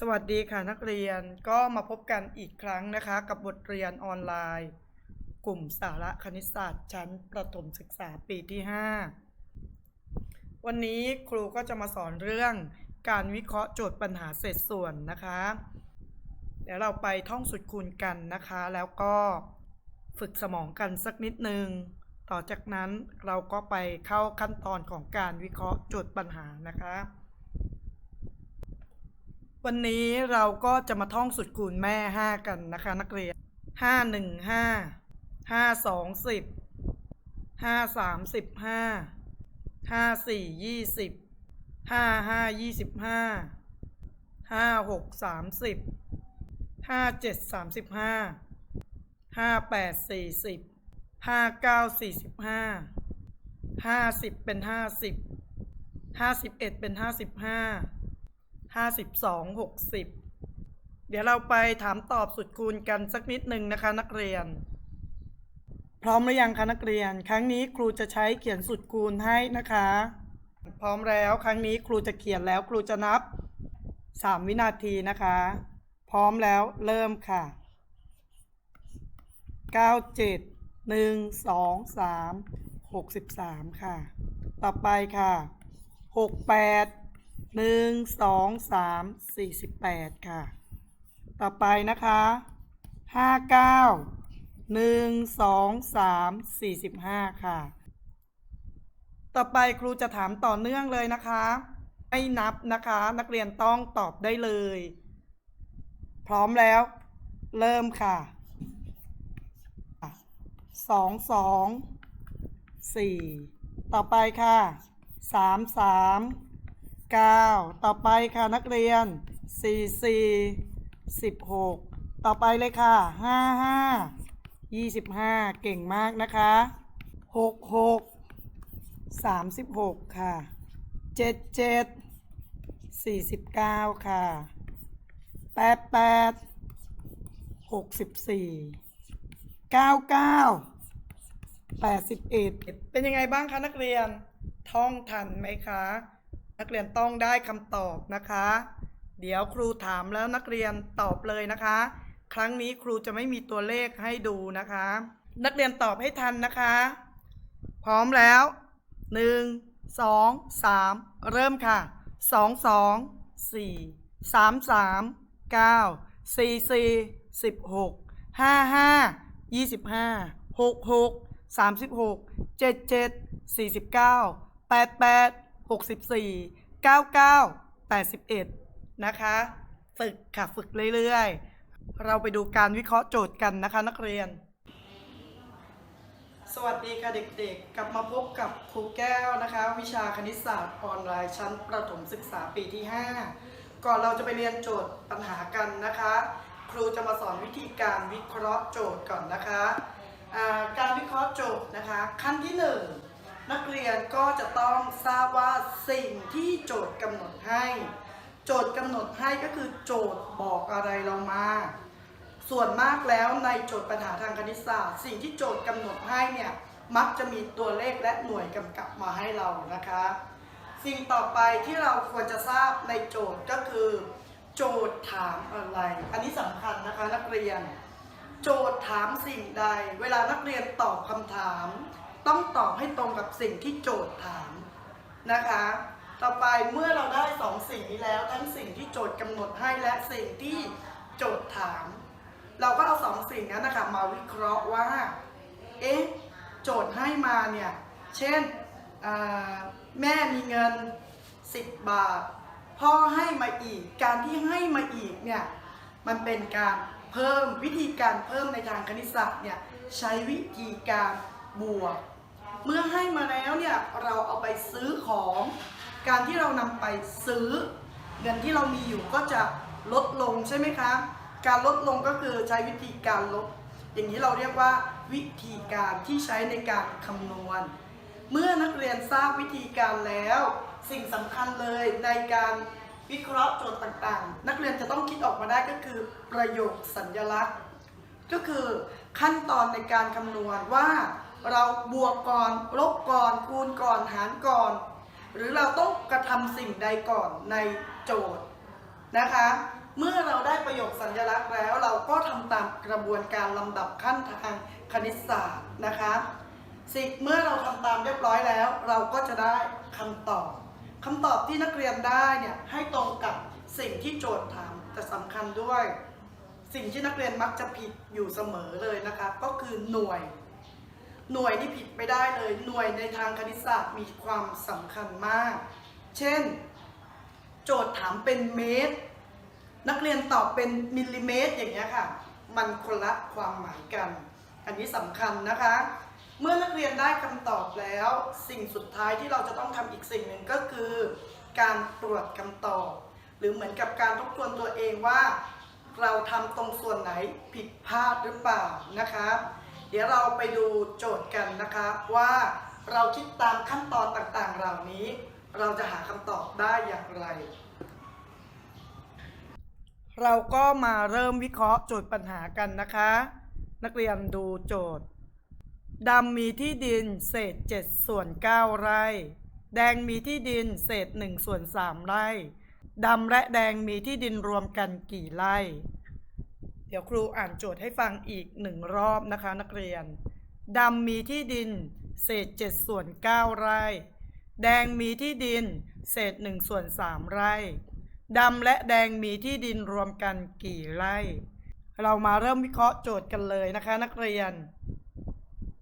สวัสดีค่ะนักเรียนก็มาพบกันอีกครั้งนะคะ กับบทเรียนออนไลน์ กลุ่มสาระคณิตศาสตร์ชั้นประถมศึกษาปีที่ 5 วันนี้ครูก็จะมาสอนเรื่องการวิเคราะห์โจทย์ปัญหาเศษส่วนนะคะ เดี๋ยวเราไปท่องสุดคูณกันนะคะ แล้วก็ฝึกสมองกันสักนิดนึง ต่อจากนั้นเราก็ไปเข้าขั้นตอนของการวิเคราะห์โจทย์ปัญหานะคะ วันนี้เราก็จะมาท่องสุดคูณแม่ 5 กันนะคะ นักเรียน 5 1 5 5 2 10 5 3 15 5 4 20 5 5 25 5 6 30 5 7 35 5 8 40 5 9 45 50 เป็น 50 51 เป็น 55 ห้าสิบสองหกสิบเดี๋ยวเราไปถามตอบสุดคูณกันสักนิดหนึ่งนะคะนักเรียน พร้อมหรือยังคะนักเรียน ครั้งนี้ครูจะใช้เขียนสุดคูณให้นะคะ พร้อมแล้วครั้งนี้ครูจะเขียนแล้วครูจะนับสามวินาทีนะคะ พร้อมแล้วเริ่มค่ะเก้าเจ็ดหนึ่งสองสามหกสิบสามค่ะ ต่อไปค่ะหกแปด หนึ่งสองสามสี่สิบแปดค่ะ ต่อไปนะคะห้าเก้าหนึ่งสองสามสี่สิบห้าค่ะ ต่อไปครูจะถามต่อเนื่องเลยนะคะให้นับนะคะ นักเรียนต้องตอบได้เลย พร้อมแล้ว เริ่มค่ะสองสองสี่ต่อไปค่ะสามสาม เก้าต่อไปค่ะนักเรียนสี่สี่สิบหกต่อไปเลยค่ะห้าห้ายี่สิบห้าเก่งมากนะคะหกหกสามสิบหกค่ะเจ็ดเจ็ดสี่สิบเก้าค่ะแปดแปดหกสิบสี่เก้าเก้าแปดสิบเอ็ดเป็นยังไงบ้างคะนักเรียน ท่องทันไหมคะ นักเรียนต้องได้คำตอบนะคะ เดี๋ยวครูถามแล้วนักเรียนตอบเลยนะคะ ครั้งนี้ครูจะไม่มีตัวเลขให้ดูนะคะ นักเรียนตอบให้ทันนะคะ พร้อมแล้วหนึ่งสองสามเริ่มค่ะสองสองสี่สามสามเก้าสี่สี่สิบหกห้าห้ายี่สิบห้าหกหกสามสิบหกเจ็ดเจ็ดสี่สิบเก้าแปดแปด 64 99 81 นะคะ ฝึกค่ะ ฝึกเรื่อยๆ เราไปดูการวิเคราะห์โจทย์กันนะคะนักเรียน สวัสดีค่ะเด็กๆ กลับมาพบกับครูแก้วนะคะ วิชาคณิตศาสตร์ออนไลน์ชั้นประถมศึกษาปีที่ 5 ก่อนเราจะไปเรียนโจทย์ปัญหากันนะคะ ครูจะมาสอนวิธีการวิเคราะห์โจทย์ก่อนนะคะ การวิเคราะห์โจทย์นะคะ ขั้นที่ 1 นักเรียนก็จะต้องทราบว่าสิ่งที่โจทย์กำหนดให้ โจทย์กำหนดให้ก็คือโจทย์บอกอะไรเรามา ส่วนมากแล้วในโจทย์ปัญหาทางคณิตศาสตร์ สิ่งที่โจทย์กำหนดให้เนี่ยมักจะมีตัวเลขและหน่วยกำกับมาให้เรานะคะ สิ่งต่อไปที่เราควรจะทราบในโจทย์ก็คือ โจทย์ถามอะไร อันนี้สำคัญนะคะนักเรียน โจทย์ถามสิ่งใด เวลานักเรียนตอบคำถาม ต้องตอบให้ตรงกับสิ่งที่โจทย์ถามนะคะ ต่อไปเมื่อเราได้สองสิ่งนี้แล้วทั้งสิ่งที่โจทย์กำหนดให้และสิ่งที่โจทย์ถาม เราก็เอาสองสิ่งนั้นนะคะมาวิเคราะห์ว่า เอ๊ะ โจทย์ให้มาเนี่ย เช่นแม่มีเงิน 10 บาท พ่อให้มาอีก การที่ให้มาอีกเนี่ย มันเป็นการเพิ่มวิธีการเพิ่มในทางคณิตศาสตร์เนี่ย ใช้วิธีการบวก เมื่อให้มาแล้วเนี่ยเราเอาไปซื้อของ การที่เรานำไปซื้อ เงินที่เรามีอยู่ก็จะลดลงใช่ไหมคะ การลดลงก็คือใช้วิธีการลดอย่างนี้เราเรียกว่าวิธีการที่ใช้ในการคำนวณ เมื่อนักเรียนทราบวิธีการแล้ว สิ่งสำคัญเลยในการวิเคราะห์โจทย์ต่างๆ นักเรียนจะต้องคิดออกมาได้ก็คือประโยคสัญลักษณ์ ก็คือขั้นตอนในการคำนวณว่า เราบวกก่อนลบก่อนคูณก่อนหารก่อน หรือเราต้องกระทำสิ่งใดก่อนในโจทย์นะคะ เมื่อเราได้ประโยคสัญลักษณ์แล้วเราก็ทำตามกระบวนการลำดับขั้นทางคณิตศาสตร์นะคะสิ่งเมื่อเราทำตามเรียบร้อยแล้ว เราก็จะได้คำตอบคำตอบที่นักเรียนได้เนี่ยให้ตรงกับสิ่งที่โจทย์ถามแต่สำคัญด้วย สิ่งที่นักเรียนมักจะผิดอยู่เสมอเลยนะคะ ก็คือหน่วย หน่วยที่ผิดไม่ได้เลย หน่วยในทางคณิตศาสตร์มีความสำคัญมาก เช่น โจทย์ถามเป็นเมตร นักเรียนตอบเป็นมิลลิเมตรอย่างเงี้ยค่ะ มันคนละความหมายกัน อันนี้สำคัญนะคะ เมื่อนักเรียนได้คำตอบแล้ว สิ่งสุดท้ายที่เราจะต้องทำอีกสิ่งหนึ่งก็คือ การตรวจคำตอบ หรือเหมือนกับการทบทวนตัวเองว่า เราทำตรงส่วนไหนผิดพลาดหรือเปล่านะคะ เดี๋ยวเราไปดูโจทย์กันนะคะว่าเราคิดตามขั้นตอนต่างๆ เหล่านี้ เราจะหาคำตอบได้อย่างไร เราก็มาเริ่มวิเคราะห์โจทย์ปัญหากันนะคะ นักเรียนดูโจทย์ดำมีที่ดินเศษ 7 ส่วน 9 ไร่ แดงมีที่ดินเศษ 1 ส่วน 3 ไร่ดำและแดงมีที่ดินรวมกันกี่ไร่ เดี๋ยวครูอ่านโจทย์ให้ฟังอีกหนึ่งรอบนะคะนักเรียน ดำมีที่ดิน เศษ7ส่วน9ไร่ แดงมีที่ดิน เศษ1ส่วน3ไร่ ดำและแดงมีที่ดินรวมกันกี่ไร่ เรามาเริ่มวิเคราะห์โจทย์กันเลยนะคะนักเรียน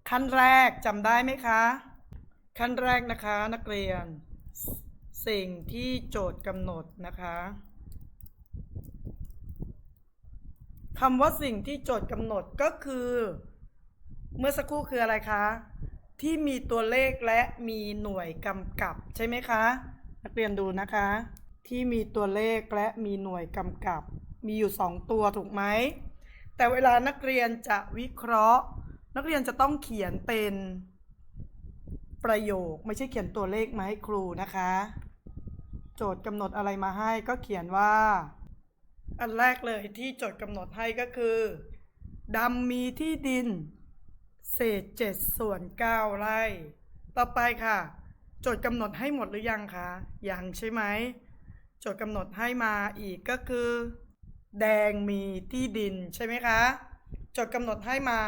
ขั้นแรกจำได้ไหมคะ ขั้นแรกนะคะนักเรียน สิ่งที่โจทย์กำหนดนะคะ คำว่าสิ่งที่โจทย์กำหนดก็คือ เมื่อสักครู่คืออะไรคะ ที่มีตัวเลขและมีหน่วยกำกับใช่ไหมคะ นักเรียนดูนะคะ ที่มีตัวเลขและมีหน่วยกำกับ มีอยู่สองตัวถูกไหม แต่เวลานักเรียนจะวิเคราะห์ นักเรียนจะต้องเขียนเป็นประโยคไม่ใช่เขียนตัวเลขมาให้ครูนะคะ โจทย์กำหนดอะไรมาให้ก็เขียนว่า อันแรกเลยที่โจทย์กำหนดให้ก็คือดำมีที่ดิน เศษเจ็ดส่วนเก้าไร่ ต่อไปค่ะโจทย์กำหนดให้หมดหรือยังคะ ยังใช่ไหมโจทย์กำหนดให้มาอีกก็คือ แดงมีที่ดินใช่ไหมคะโจทย์กำหนดให้มา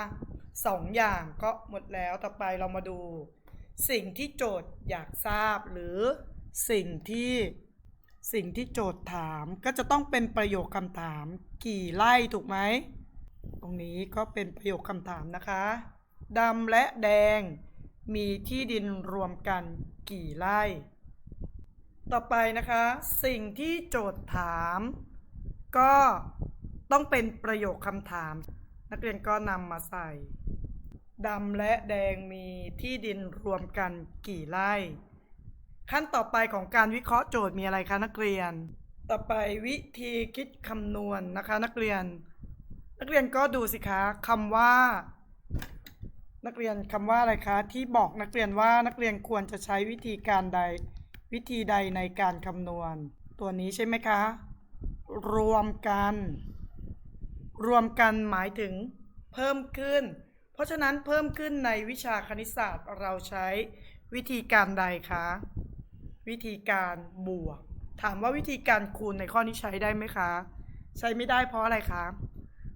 สองอย่างก็หมดแล้ว ต่อไปเรามาดู สิ่งที่โจทย์อยากทราบหรือสิ่งที่ สิ่งที่โจทย์ถามก็จะต้องเป็นประโยคคำถาม กี่ไร่ถูกไหม ตรงนี้ก็เป็นประโยคคำถามนะคะดำและแดง มีที่ดินรวมกันกี่ไร่ ต่อไปนะคะ สิ่งที่โจทย์ถาม ก็ต้องเป็นประโยคคำถาม นักเรียนก็นำมาใส่ดำและแดงมีที่ดินรวมกันกี่ไร่ ขั้นต่อไปของการวิเคราะห์โจทย์มีอะไรคะนักเรียน ต่อไปวิธีคิดคำนวณนะคะ นักเรียน นักเรียนก็ดูสิคะคำว่า นักเรียนคำว่าอะไรคะ ที่บอกนักเรียนว่านักเรียนควรจะใช้วิธีการใด วิธีใดในการคำนวณ ตัวนี้ใช่ไหมคะ รวมกัน รวมกันหมายถึงเพิ่มขึ้น เพราะฉะนั้นเพิ่มขึ้นในวิชาคณิตศาสตร์เราใช้วิธีการใดคะ วิธีการบวก ถามว่าวิธีการคูณในข้อนี้ใช้ได้ไหมคะ ใช้ไม่ได้เพราะอะไรคะ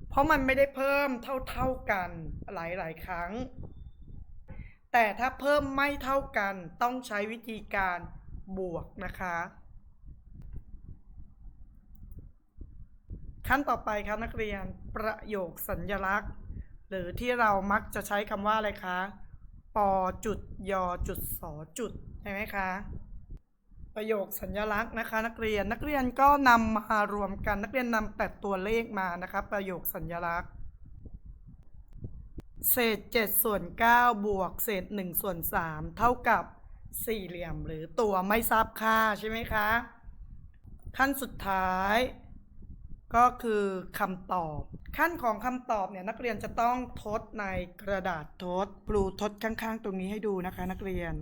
เพราะมันไม่ได้เพิ่มเท่าๆกันหลายๆครั้ง แต่ถ้าเพิ่มไม่เท่ากันต้องใช้วิธีการบวกนะคะ ขั้นต่อไปครับนักเรียนประโยคสัญลักษณ์ หรือที่เรามักจะใช้คำว่าอะไรคะปอจุดยอจุดสอจุดใช่ไหมคะ ประโยคสัญลักษณ์นะคะ นักเรียนนักเรียนก็นำมารวมกัน นักเรียนนำแต่ตัวเลขมานะคะประโยคสัญลักษณ์ เศษ7ส่วน9บวกเศษ1ส่วน3เท่ากับสี่เหลี่ยมหรือตัวไม่ทราบค่าใช่ไหมคะ ขั้นสุดท้าย ก็คือคำตอบ ขั้นของคำตอบเนี่ยนักเรียนจะต้องทดในกระดาษทดครูทดข้างๆ ตรงนี้ให้ดูนะคะ นักเรียน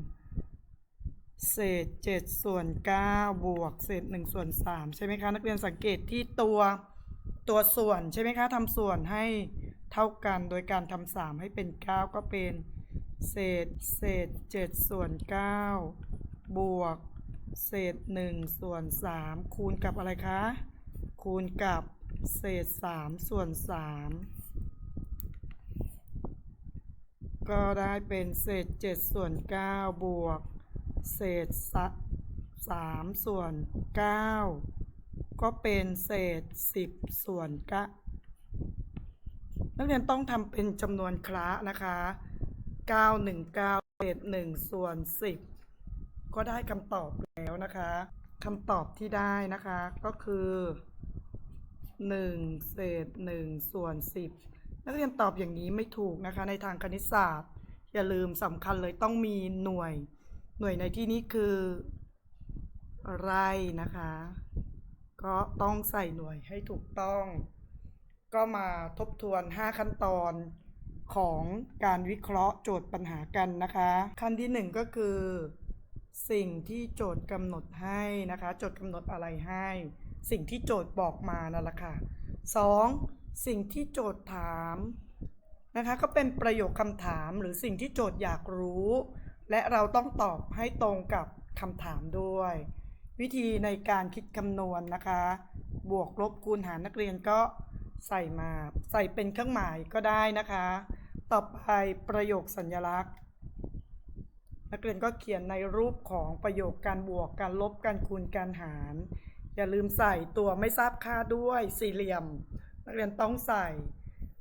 เศษ 7 ส่วน 9 บวก เศษ 1 ส่วน 3 ใช่ไหมคะ นักเรียนสังเกตที่ตัวตัวส่วนใช่ไหมคะทำส่วนให้เท่ากันโดยการทำ3ให้เป็น 9 ก็เป็น เศษ เศษ 7 ส่วน 9 บวก เศษ 1 ส่วน 3 คูณกับอะไรคะ คูณกับเศษสามส่วนสามก็ได้เป็นเศษเจ็ดส่วนเก้าบวก เศษสสามส่วนเก้าก็เป็นเศษสิบส่วนเก้านักเรียนต้องทำเป็นจำนวนคละนะคะเก้าหนึ่งเก้าเศษหนึ่งส่วนสิบก็ได้คำตอบแล้วนะคะคำตอบที่ได้นะคะก็คือหนึ่งเศษหนึ่งส่วนสิบนักเรียนตอบอย่างนี้ไม่ถูกนะคะในทางคณิตศาสตร์ อย่าลืมสำคัญเลยต้องมีหน่วย หน่วยในที่นี้คือไร่นะคะ ก็ต้องใส่หน่วยให้ถูกต้อง ก็มาทบทวน 5 ขั้นตอนของการวิเคราะห์โจทย์ปัญหากันนะคะ ขั้นที่ 1 ก็คือ สิ่งที่โจทย์กำหนดให้นะคะ โจทย์กำหนดอะไรให้ สิ่งที่โจทย์บอกมานั่นแหละค่ะ 2. สิ่งที่โจทย์ถามนะคะก็เป็นประโยคคำถามหรือสิ่งที่โจทย์อยากรู้ และเราต้องตอบให้ตรงกับคำถามด้วย วิธีในการคิดคำนวณนะคะ บวกลบคูณหารนักเรียนก็ใส่มาใส่เป็นเครื่องหมายก็ได้นะคะ ต่อไปประโยคสัญลักษณ์ นักเรียนก็เขียนในรูปของประโยคการบวกการลบการคูณการหาร อย่าลืมใส่ตัวไม่ทราบค่าด้วยสี่เหลี่ยม นักเรียนต้องใส่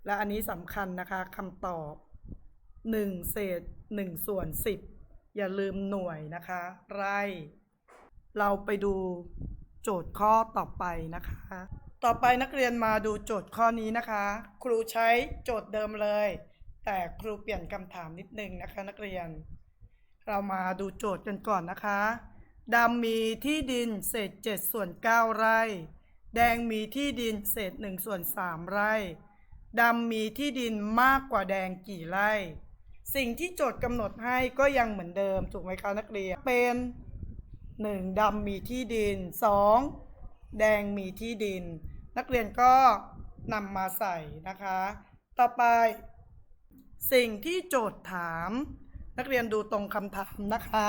และอันนี้สำคัญนะคะคำตอบ 1 เศษ 1 ส่วน 10 อย่าลืมหน่วยนะคะ ไร่ เราไปดูโจทย์ข้อต่อไปนะคะ ต่อไปนักเรียนมาดูโจทย์ข้อนี้นะคะ ครูใช้โจทย์เดิมเลย แต่ครูเปลี่ยนคำถามนิดนึงนะคะ นักเรียน เรามาดูโจทย์กันก่อนนะคะดำมีที่ดินเศษ 7 ส่วน 9 ไร่ แดงมีที่ดินเศษ 1 ส่วน 3 ไร่ดำมีที่ดินมากกว่าแดงกี่ไร่ สิ่งที่โจทย์กำหนดให้ก็ยังเหมือนเดิม ถูกไหมคะนักเรียน เป็น 1. ดำมีที่ดิน 2. แดงมีที่ดิน นักเรียนก็นำมาใส่นะคะ ต่อไป สิ่งที่โจทย์ถาม นักเรียนดูตรงคำถามนะคะ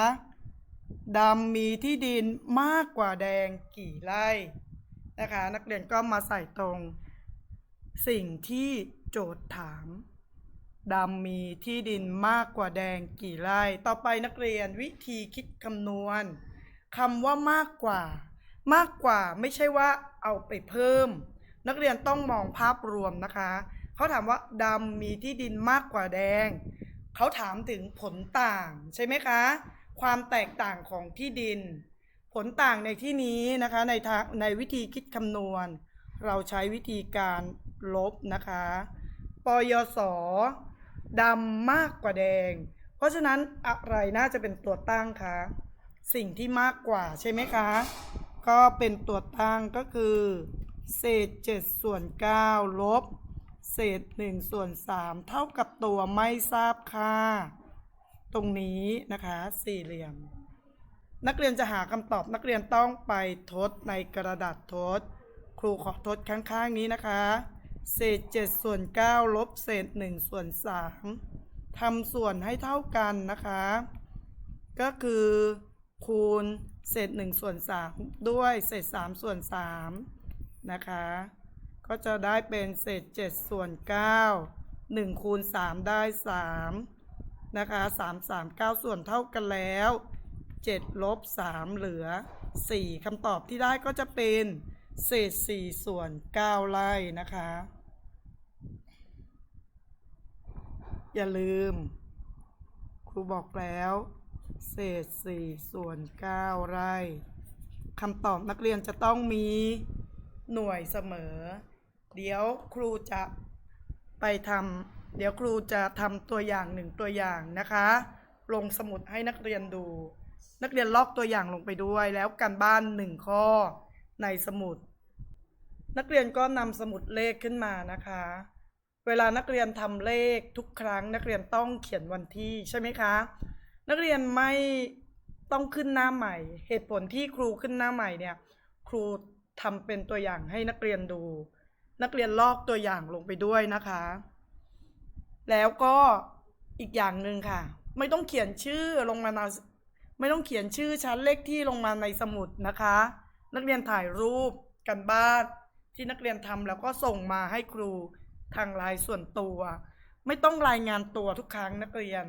ดำมีที่ดินมากกว่าแดงกี่ไร่นะคะ นักเรียนก็มาใส่ตรง สิ่งที่โจทย์ถาม ดำมีที่ดินมากกว่าแดงกี่ไร่ ต่อไปนักเรียนวิธีคิดคำนวณคำว่ามากกว่า มากกว่าไม่ใช่ว่าเอาไปเพิ่ม นักเรียนต้องมองภาพรวมนะคะ เขาถามว่าดำมีที่ดินมากกว่าแดง เขาถามถึงผลต่างใช่ไหมคะ ความแตกต่างของที่ดิน ผลต่างในที่นี้นะคะในทางในวิธีคิดคำนวณ เราใช้วิธีการลบนะคะ ปยศ ดำมากกว่าแดง เพราะฉะนั้นอะไรน่าจะเป็นตัวตั้งคะสิ่งที่มากกว่าใช่ไหมคะ ก็เป็นตัวตั้งก็คือ เศษ 7 ส่วน 9 ลบ เศษ 1 ส่วน 3 เท่ากับตัวไม่ทราบค่า ตรงนี้นะคะสี่เหลี่ยม นักเรียนจะหาคำตอบนักเรียนต้องไปทดในกระดาษทด ครูขอทดข้างๆนี้นะคะ เศษ7ส่วน9ลบเศษ1ส่วน3ทำส่วนให้เท่ากันนะคะ ก็คือคูณเศษ1ส่วน3ด้วยเศษ3ส่วน3นะคะ ก็จะได้เป็นเศษ7ส่วน9 1คูณ3ได้3นะคะ3 3 9ส่วนเท่ากันแล้ว7ลบ3เหลือ4คำตอบที่ได้ก็จะเป็นเศษ4ส่วน9ไร่นะคะ อย่าลืม ครูบอกแล้ว เศษ4ส่วน9ไร่คำตอบนักเรียนจะต้องมีหน่วยเสมอ เดี๋ยวครูจะไปทำเดี๋ยวครูจะทำตัวอย่างหนึ่งตัวอย่างนะคะ ลงสมุดให้นักเรียนดู นักเรียนลอกตัวอย่างลงไปด้วย แล้วกันบ้านหนึ่งข้อในสมุด นักเรียนก็นำสมุดเลขขึ้นมานะคะ เวลานักเรียนทำเลขทุกครั้ง นักเรียนต้องเขียนวันที่ใช่ไหมคะ นักเรียนไม่ต้องขึ้นหน้าใหม่ เหตุผลที่ครูขึ้นหน้าใหม่เนี่ย ครูทำเป็นตัวอย่างให้นักเรียนดู นักเรียนลอกตัวอย่างลงไปด้วยนะคะ แล้วก็อีกอย่างหนึ่งค่ะ ไม่ต้องเขียนชื่อลงมาในไม่ต้องเขียนชื่อชั้นเลขที่ลงมาในสมุดนะคะ นักเรียนถ่ายรูปกันบ้านที่นักเรียนทำแล้วก็ส่งมาให้ครู ทางไลน์ส่วนตัว ไม่ต้องรายงานตัวทุกครั้งนักเรียน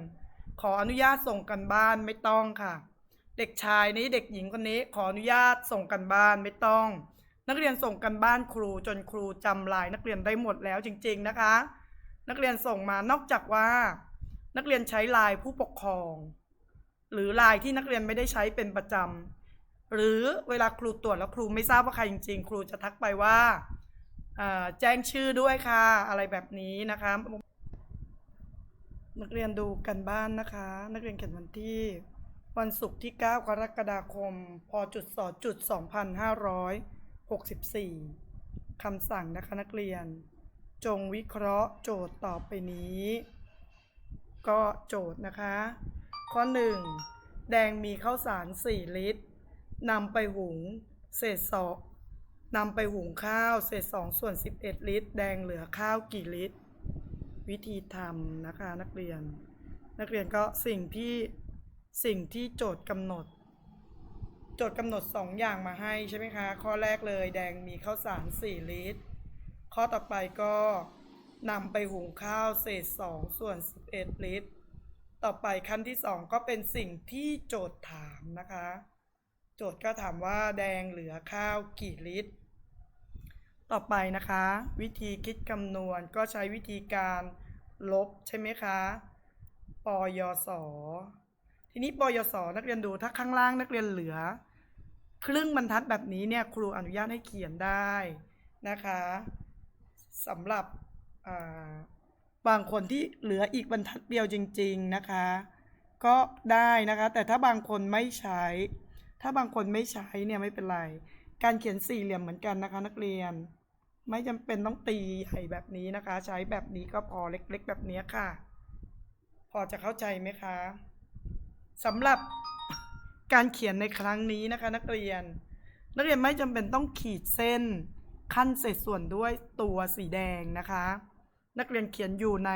ขออนุญาตส่งกันบ้านไม่ต้องค่ะ เด็กชายนี้เด็กหญิงคนนี้ขออนุญาตส่งกันบ้านไม่ต้อง นักเรียนส่งกันบ้านครูจนครูจำลายนักเรียนได้หมดแล้วจริง ๆนะคะ นักเรียนส่งมานอกจากว่า นักเรียนใช้ไลายผู้ปกครอง หรือลายที่นักเรียนไม่ได้ใช้เป็นประจำหรือเวลาครูตรวจแล้วครูไม่ทราบว่าใครจริงๆ ครูจะทักไปว่า แจ้งชื่อด้วยค่ะ อะไรแบบนี้นะคะ นักเรียนดูกันบ้านนะคะ นักเรียนเขียนวันที่ วันศุกร์ที่ 9 กรกฎาคม พจุดสจุด2564คำสั่งนะคะนักเรียน จงวิเคราะห์โจทย์ต่อไปนี้ ก็โจทย์นะคะ ข้อ 1 แดงมีข้าวสาร 4 ลิตรนำไปหุงเศษสอง นำไปหุงข้าวเศษ2ส่วน11ลิตร แดงเหลือข้าวกี่ลิตร วิธีทำนะคะนักเรียน นักเรียนก็สิ่งที่สิ่งที่โจทย์กำหนด โจทย์กำหนด2อย่างมาให้ใช่ไหมคะ ข้อแรกเลยแดงมีข้าวสาร4ลิตร ข้อต่อไปก็นำไปหุงข้าวเศษ2ส่วน11ลิตร ต่อไปขั้นที่2ก็เป็นสิ่งที่โจทย์ถามนะคะ โจทย์ก็ถามว่าแดงเหลือข้าวกี่ลิตร ต่อไปนะคะ วิธีคิดคำนวณก็ใช้วิธีการลบใช่ไหมคะ ปยศ ทีนี้ปยศ นักเรียนดูถ้าข้างล่างนักเรียนเหลือ ครึ่งบรรทัดแบบนี้เนี่ยครูอนุญาตให้เขียนได้นะคะสำหรับบางคนที่เหลืออีกบรรทัดเดียวจริง ๆนะคะ ก็ได้นะคะ แต่ถ้าบางคนไม่ใช้ ถ้าบางคนไม่ใช้เนี่ยไม่เป็นไร การเขียนสี่เหลี่ยมเหมือนกันนะคะนักเรียน ไม่จำเป็นต้องตีใหญ่แบบนี้นะคะ ใช้แบบนี้ก็พอเล็กๆ แบบนี้ค่ะ พอจะเข้าใจไหมคะสำหรับการเขียนในครั้งนี้นะคะ นักเรียน นักเรียนไม่จำเป็นต้องขีดเส้นขั้นเศษส่วนด้วยตัวสีแดงนะคะ นักเรียนเขียนอยู่ใน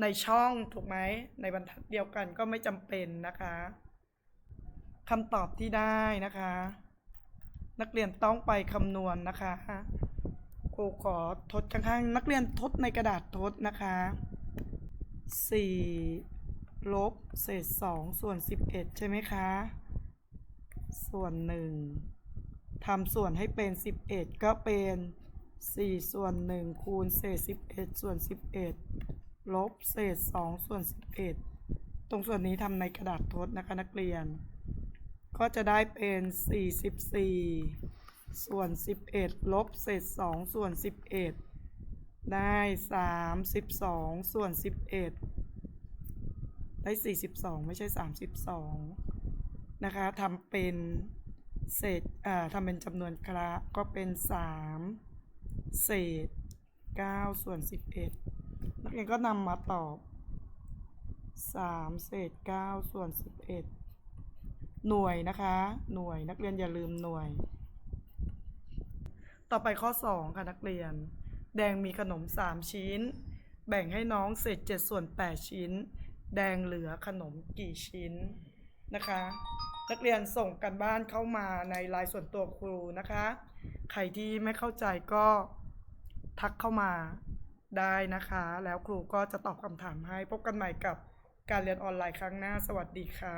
ในช่องถูกไหมในบรรทัดเดียวกันก็ไม่จำเป็นนะคะคำตอบที่ได้นะคะ นักเรียนต้องไปคำนวณนะคะ รูขอทดข้างๆ นักเรียนทดในกระดาษทดนะคะ4ลบเศษ2ส่วน 11 ใช่ไหมคะ ส่วน 1ทำส่วนให้เป็น 11 ก็เป็น 4 ส่วน 1 คูณเศษ 11 ส่วน 11 ลบเศษ 2 ส่วน 11 ตรงส่วนนี้ทำในกระดาษทดนะคะนักเรียน ก็จะได้เป็น 44 ส่วน 11 ลบเศษ 2 ส่วน 11 ได้ 32 ส่วน 11 ได้ 42 ไม่ใช่ 32 นะคะทำเป็นเศษอ่าทำเป็นจำนวนคระก็เป็น 3 เศษ 9 ส่วน 11 นักเรียนก็นำมาตอบ 3 เศษ 9 ส่วน 11 หน่วยนะคะ หน่วยนักเรียนอย่าลืมหน่วย ต่อไปข้อ 2 ค่ะนักเรียน แดงมีขนม 3 ชิ้น แบ่งให้น้องเศษ7ส่วน 8 ชิ้น แดงเหลือขนมกี่ชิ้นนะคะ นักเรียนส่งกันบ้านเข้ามาในไลน์ส่วนตัวครูนะคะ ใครที่ไม่เข้าใจก็ทักเข้ามาได้นะคะ แล้วครูก็จะตอบคำถามให้พบกันใหม่กับการเรียนออนไลน์ครั้งหน้า สวัสดีค่ะ